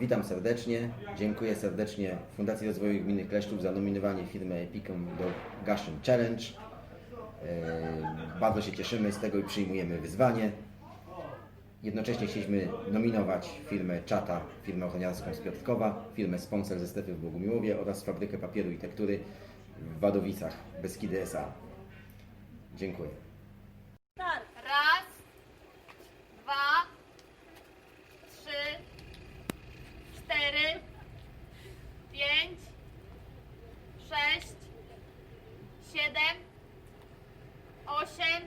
Witam serdecznie. Dziękuję serdecznie Fundacji Rozwoju Gminy Kleszczów za nominowanie firmy Epicom do Gaszyn Challenge. E, Bardzo się cieszymy z tego i przyjmujemy wyzwanie. Jednocześnie chcieliśmy nominować firmę Czata, firmę ochroniarską z Piotrkowa, firmę sponsor ze strefy w Bogumiłowie oraz fabrykę papieru i tektury w Wadowicach, Beskidy S.A. Dziękuję. Sześć, siedem, osiem,